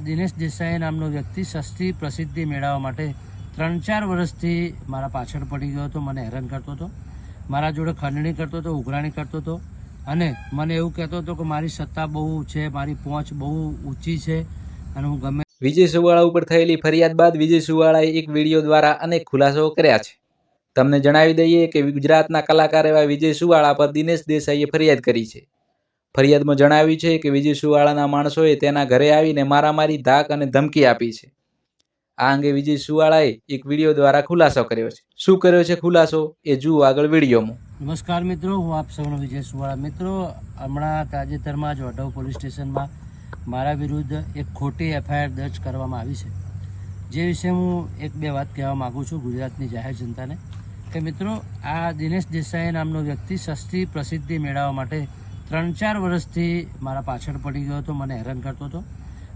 દિનેશ દેસાઈ નામનો વ્યક્તિ સસ્તી પ્રસિદ્ધિ મેળવવા માટે ત્રણ ચાર વર્ષથી મારા પાછળ પડી ગયો હતો. મને હેરાન કરતો હતો. મારા જોડે ખંડણી કરતો હતો, ઉઘરાણી કરતો હતો અને મને એવું કહેતો હતો કે મારી સત્તા બહુ છે, મારી પહોંચ બહુ ઊંચી છે અને હું ગમે વિજય સુવાળા ઉપર થયેલી ફરિયાદ બાદ વિજય સુવાળાએ એક વીડિયો દ્વારા અનેક ખુલાસાઓ કર્યા છે. તમને જણાવી દઈએ કે ગુજરાતના કલાકાર એવા વિજય સુવાળા પર દિનેશ દેસાઈએ ફરિયાદ કરી છે. ફરિયાદમાં જણાવ્યું છે કે વિજય સુવાળાના માણસોએ તેના ઘરે આવીને મારામારી, ધાક અને ધમકી આપી છે. આ અંગે વિજય સુવાળાએ એક વીડિયો દ્વારા ખુલાસો કર્યો છે. શું કર્યો છે ખુલાસો? એ જુઓ આગળ વિડીયોમાં. નમસ્કાર મિત્રો, હું આપ સૌનો વિજય સુવાળા. મિત્રો, હમણાં તાજેતરમાં જ વડોદ પોલીસ સ્ટેશનમાં મારા વિરુદ્ધ એક ખોટી એફઆઈઆર દર્જ કરવામાં આવી છે. જે વિશે હું એક બે વાત કહેવા માગું છું ગુજરાતની જાહેર જનતાને. કે મિત્રો, આ દિનેશ દેસાઈ નામનો વ્યક્તિ સસ્તી પ્રસિદ્ધિ મેળવવા માટે ત્રણ ચાર વર્ષથી મારા પાછળ પડી ગયો હતો, મને હેરાન કરતો હતો.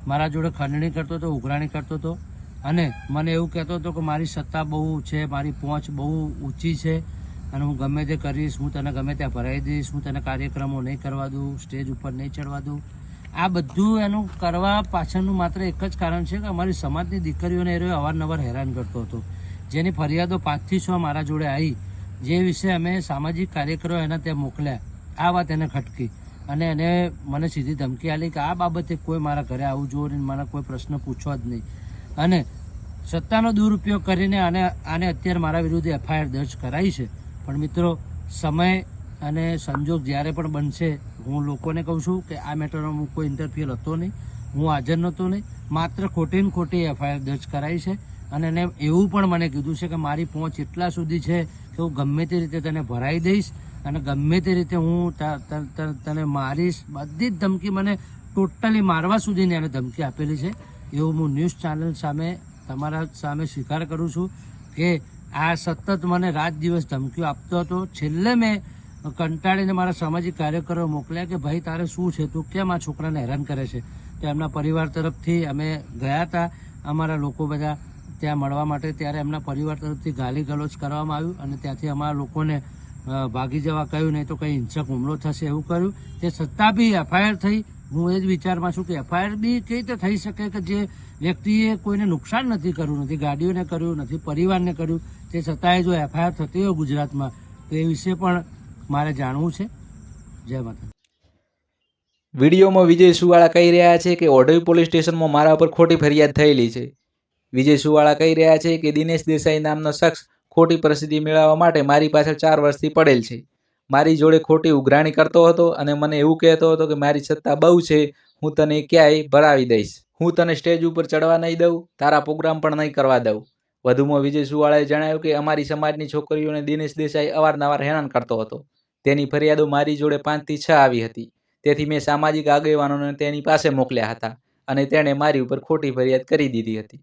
મારા જોડે ખંડણી કરતો હતો, ઉઘરાણી કરતો હતો. અને મને એવું કહેતો હતો કે મારી સત્તા બહુ છે, મારી પહોંચ બહુ ઊંચી છે અને હું ગમે તે કરીશ, હું તને ગમે ત્યાં ભરાઈ દઈશ, હું તને કાર્યક્રમો નહીં કરવા દઉં, સ્ટેજ ઉપર નહીં ચડવા દઉં. આ બધું એનું કરવા પાછળનું માત્ર એક જ કારણ છે કે અમારી સમાજની દીકરીઓને એ રહ્યો અવારનવાર હેરાન કરતો હતો. જેની ફરિયાદો પાંચથી છ મારા જોડે આવી, જે વિશે અમે સામાજિક કાર્યકરો એના ત્યાં મોકલ્યા. આ વાત એને ખટકી. અને એને મને સીધી ધમકી આલી કે આ બાબતે કોઈ મારા ઘરે આવું જોવો ને મને કોઈ પ્રશ્ન પૂછવા જ નહીં. અને સત્તાનો દુરુપયોગ કરીને આને આને અત્યારે મારા વિરુદ્ધ એફઆઈઆર દર્જ કરાઈ છે. પણ મિત્રો, સમય અને સંજોગ જ્યારે પણ બનશે, હું લોકોને કહું છું કે આ મેટરમાં હું કોઈ ઇન્ટરફિયર હતો નહીં. હું હાજર નહોતો નહીં. માત્ર ખોટી ને ખોટી એફઆઈઆર દર્જ કરાઈ છે. અને એને એવું પણ મને કીધું છે કે મારી પહોંચ એટલા સુધી છે કે હું ગમે તે રીતે તને ભરાઈ દઈશ. અને ગમે તે રીતે હું તને મારીશ, બધી જ ધમકી મને ટોટલી મારવા સુધીની એને ધમકી આપેલી છે. એવું હું ન્યૂઝ ચેનલ સામે, તમારા સામે સ્વીકાર કરું છું કે આ સતત મને રાત દિવસ ધમકીઓ આપતો હતો. છેલ્લે મેં કંટાળીને મારા સામાજિક કાર્યકરો મોકલ્યા કે, ભાઈ, તારે શું છે? તું કેમ આ છોકરાને હેરાન કરે છે? તો એમના પરિવાર તરફથી અમે ગયા હતા. અમારા લોકો બધા ત્યાં મળવા માટે, ત્યારે એમના પરિવાર તરફથી ગાલી ગલોચ કરવામાં આવ્યું અને ત્યાંથી અમારા લોકોને ભાગી જવા કહ્યું નહીં તો કંઈ હિંસક હુમલો થશે એવું કર્યું. તે છતાં બી એફઆઈઆર થઈ. હું એ જ વિચારમાં છું કે એફઆઈઆર બી કઈ રીતે થઈ શકે કે જે વ્યક્તિએ કોઈને નુકસાન નથી કર્યું, નથી ગાડીઓને કર્યું, નથી પરિવારને કર્યું. તે છતાંય જો એફઆઈઆર થતી હોય ગુજરાતમાં, તો એ વિશે પણ મારે જાણવું છે. જય માતા વિડીયોમાં વિજય સુવાળા કહી રહ્યા છે કે ઓઢવી પોલીસ સ્ટેશનમાં મારા ઉપર ખોટી ફરિયાદ થયેલી છે. વિજય સુવાળા કહી રહ્યા છે કે દિનેશ દેસાઈ નામનો શખ્સ ખોટી પ્રસિદ્ધિ મેળવવા માટે મારી પાછળ ચાર વર્ષથી પડેલ છે. મારી જોડે ખોટી ઉઘરાણી કરતો હતો અને મને એવું કહેતો હતો કે મારી સત્તા બહુ છે, હું તને ક્યાંય ભરાવી દઈશ. હું તને સ્ટેજ ઉપર ચડવા નહીં દઉં, તારા પ્રોગ્રામ પણ નહીં કરવા દઉં. વધુમાં વિજય સુવાળાએ જણાવ્યું કે અમારી સમાજની છોકરીઓને દિનેશ દેસાઈ અવારનવાર હેરાન કરતો હતો. તેની ફરિયાદો મારી જોડે પાંચથી છ આવી હતી. તેથી મેં સામાજિક આગેવાનોને તેની પાસે મોકલ્યા હતા અને તેણે મારી ઉપર ખોટી ફરિયાદ કરી દીધી હતી.